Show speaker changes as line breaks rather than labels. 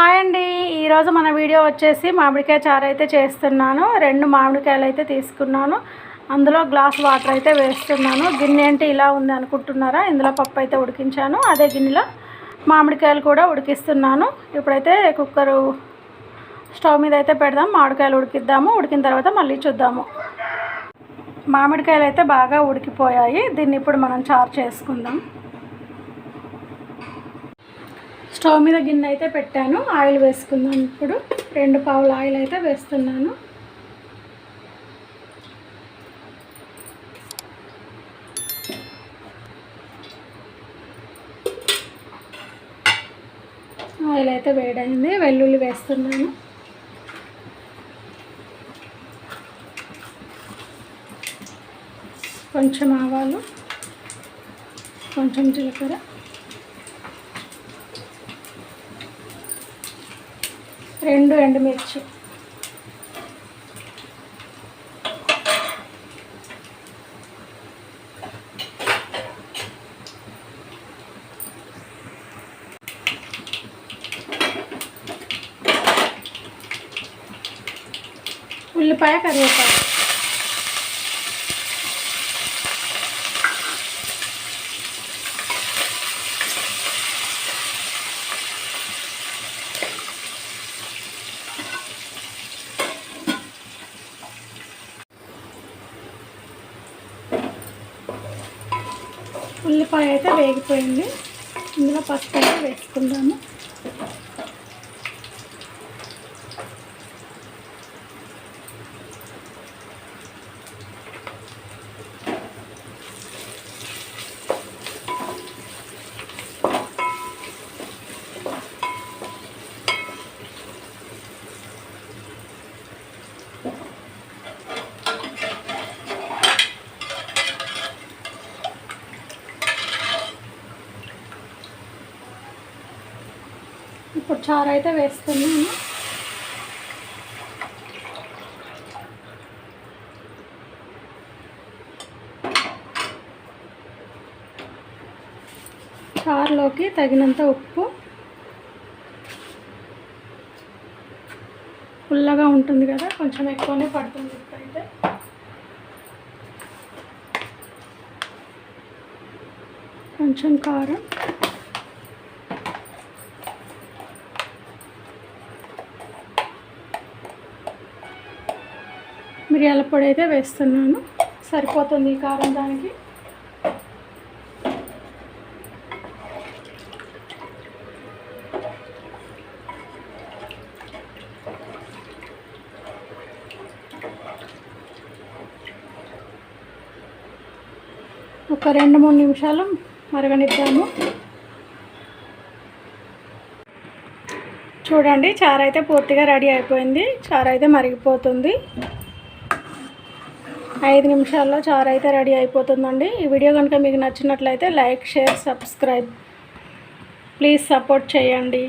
Hi అండి. ఈరోజు మన వీడియో వచ్చేసి మామిడికాయ చారు అయితే చేస్తున్నాను. రెండు మామిడికాయలు అయితే తీసుకున్నాను. అందులో గ్లాస్ వాటర్ అయితే వేస్తున్నాను. గిన్నె అంటే ఇలా ఉంది అనుకుంటున్నారా? ఇందులో పప్పు అయితే ఉడికించాను. అదే గిన్నెలో మామిడికాయలు కూడా ఉడికిస్తున్నాను. ఇప్పుడైతే కుక్కరు స్టవ్ మీద అయితే పెడదాం. మామిడికాయలు ఉడికిద్దాము. ఉడికిన తర్వాత మళ్ళీ చూద్దాము. మామిడికాయలు అయితే బాగా ఉడికిపోయాయి. దీన్ని ఇప్పుడు మనం చారు చేసుకుందాం. స్టవ్ మీద గిన్నె అయితే పెట్టాను. ఆయిల్ వేసుకుందాం ఇప్పుడు. రెండు పావుల ఆయిల్ అయితే వేస్తున్నాను. ఆయిల్ అయితే వేడైంది. వెల్లుల్లి వేస్తున్నాను. కొంచెం ఆవాలు కొంచెం జీలకర్ర. రెండు ఎండుమిర్చి. ఉల్లిపాయ కరివేపాకు. ఉల్లిపాయ అయితే వేగిపోయింది. ఇందులో పసుపు అయితే వేసుకుందాము. ఇప్పుడు చారు అయితే వేస్తున్నాను. చారులోకి తగినంత ఉప్పు. పుల్లగా ఉంటుంది కదా కొంచెం ఎక్కువనే పడుతుంది ఉప్పు అయితే కొంచెం కారం. మిరియాల పొడి అయితే వేస్తున్నాను. సరిపోతుంది ఈ కారం దానికి. ఒక రెండు మూడు నిమిషాలు మరగనిద్దాము. చూడండి చారు అయితే పూర్తిగా రెడీ అయిపోయింది. చారు అయితే మరిగిపోతుంది. ఐదు నిమిషాల్లో చారు అయితే రెడీ అయిపోతుందండి. ఈ వీడియో కనుక మీకు నచ్చినట్లయితే like share subscribe. Please support చేయండి.